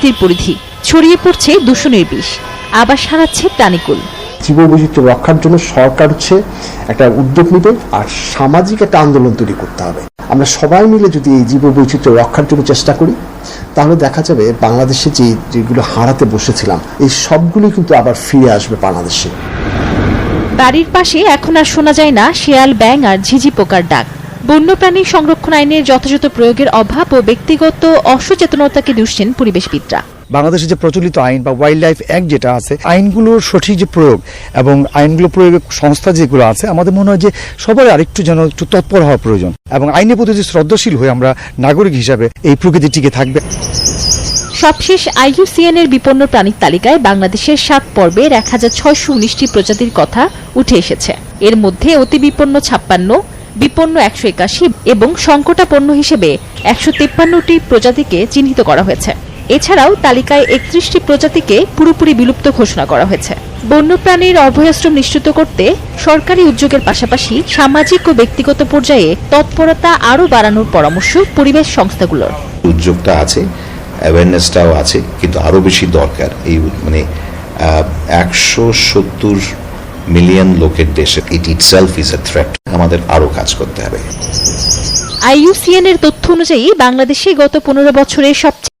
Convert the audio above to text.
প্রকৃতির পরিধি। ছড়িয়ে পড়ছে দূষণের বিষ। আবার সারাচ্ছে প্রাণীকুল জীববৈচিত্র্য রক্ষার জন্য সরকার হচ্ছে একটা উদ্যোগ নেবে আর সামাজিক একটা আন্দোলন তৈরি করতে হবে। আমরা সবাই মিলে যদি এই জীববৈচিত্র্য রক্ষার জন্য চেষ্টা করি তাহলে দেখা যাবে বাংলাদেশে যে যেগুলো হারাতে বসেছিলাম এই সবগুলি কিন্তু আবার ফিরে আসবে বাংলাদেশে। বাড়ির পাশে এখন আর শোনা যায় না শেয়াল ব্যাং আর ঝিঝি পোকার ডাক। বন্যপ্রাণী সংরক্ষণ আইনের যথাযথ প্রয়োগের অভাব ও ব্যক্তিগত অসচেতনতাকে দুষছেন পরিবেশবিদরা। বাংলাদেশে যে প্রচলিত আইন বা ওয়াইল্ড লাইফ অ্যাক্ট যেটা আছে আইনগুলোর সঠিক যে প্রয়োগ এবং আইনগুলো প্রয়োগের সংস্থা যেগুলো আছে আমাদের মনে হয় যে সবার আরেকটু যেন একটু তৎপর হওয়া প্রয়োজন এবং আইনের প্রতি যে শ্রদ্ধাশীল হয়ে আমরা নাগরিক হিসাবে এই প্রকৃতি টিকে থাকবে। সবশেষ আইইউসিএন এর বিপন্ন প্রাণীর তালিকায় বাংলাদেশের সাত পর্বের এক হাজার ছয়শো উনিশটি প্রজাতির কথা উঠে এসেছে। এর মধ্যে অতি বিপন্ন ছাপ্পান্ন বিপন্ন একশো একাশি এবং সংকটাপন্ন হিসেবে একশো তিপ্পান্নটি প্রজাতিকে চিহ্নিত করা হয়েছে। এছাড়াও তালিকায় একত্রিশটি প্রজাতিকে পুরোপুরি বিলুপ্ত ঘোষণা করা হয়েছে। বন্যপ্রাণীর অভয়াশ্রম নিশ্চিত করতে সরকারি উদ্যোগের পাশাপাশি সামাজিক ও ব্যক্তিগত পর্যায়ে তৎপরতা আরও বাড়ানোর পরামর্শ পরিবেশ সংস্থাগুলোর। উদ্যোগটা আছে অ্যাওয়ারনেসটাও আছে, কিন্তু আরও বেশি দরকার এই মানে একশো সত্তর মিলিয়ন লোকের দেশে it itself is a threat আমাদের আরও কাজ করতে হবে। আইইউসিএন এর তথ্য অনুযায়ী বাংলাদেশে গত পনেরো বছরে সবচেয়ে